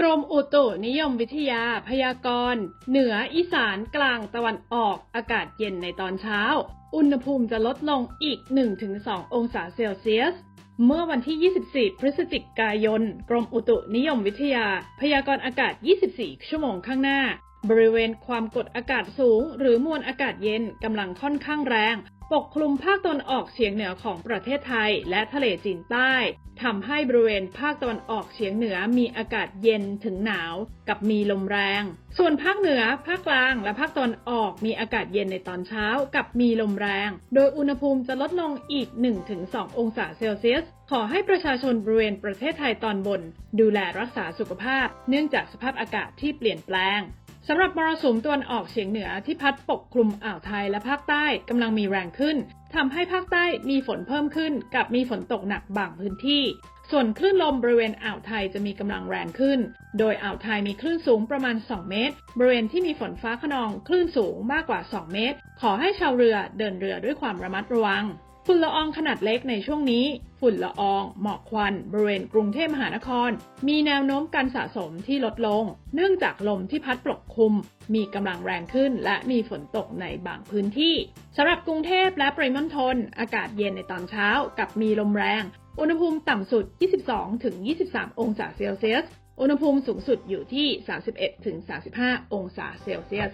กรมอุตุนิยมวิทยาพยากรณ์ เหนืออีสานกลางตะวันออกอากาศเย็นในตอนเช้า อุณหภูมิจะลดลงอีก 1-2 องศาเซลเซียส เมื่อวันที่ 24 พฤศจิกายน กรมอุตุนิยมวิทยา พยากรณ์อากาศ 24 ชั่วโมงข้างหน้า บริเวณความกดอากาศสูง หรือมวลอากาศเย็นกำลังค่อนข้างแรง ปกคลุมภาคตะวันออกเฉียงเหนือของประเทศไทย และทะเลจีนใต้ทำให้บริเวณภาคตะวันออกเฉียงเหนือมีอากาศเย็นถึงหนาว กับมีลมแรง ส่วนภาคเหนือ ภาคกลาง และภาคตะวันออกมีอากาศเย็นในตอนเช้า กับมีลมแรง โดยอุณหภูมิจะลดลงอีก 1-2 องศาเซลเซียส ขอให้ประชาชนบริเวณประเทศไทยตอนบน ดูแลรักษาสุขภาพ เนื่องจากสภาพอากาศที่เปลี่ยนแปลง สำหรับมรสุมตะวันออกเฉียงเหนือที่พัดปกคลุมอ่าวไทยและภาคใต้กำลังมีแรงขึ้นทำให้ภาคใต้มีฝนเพิ่มขึ้น กับมีฝนตกหนักบางพื้นที่ ส่วนคลื่นลมบริเวณอ่าวไทยจะมีกำลังแรงขึ้น โดยอ่าวไทยมีคลื่นสูงประมาณ 2 เมตร บริเวณที่มีฝนฟ้าขนองคลื่นสูงมากกว่า 2 เมตร ขอให้ชาวเรือเดินเรือด้วยความระมัดระวัง ฝุ่นละอองขนาดเล็กในช่วงนี้ ฝุ่นละออง หมอกควัน บริเวณกรุงเทพมหานคร มีแนวโน้มการสะสมที่ลดลง เนื่องจากลมที่พัดปกคลุม มีกำลังแรงขึ้น และมีฝนตกในบางพื้นที่สำหรับกรุงเทพและปริมณฑลอากาศเย็นในตอนเช้า กับมีลมแรง อุณหภูมิต่ำสุด 22-23 องศาเซลเซียส อุณหภูมิสูงสุดอยู่ที่ 31-35 องศาเซลเซียส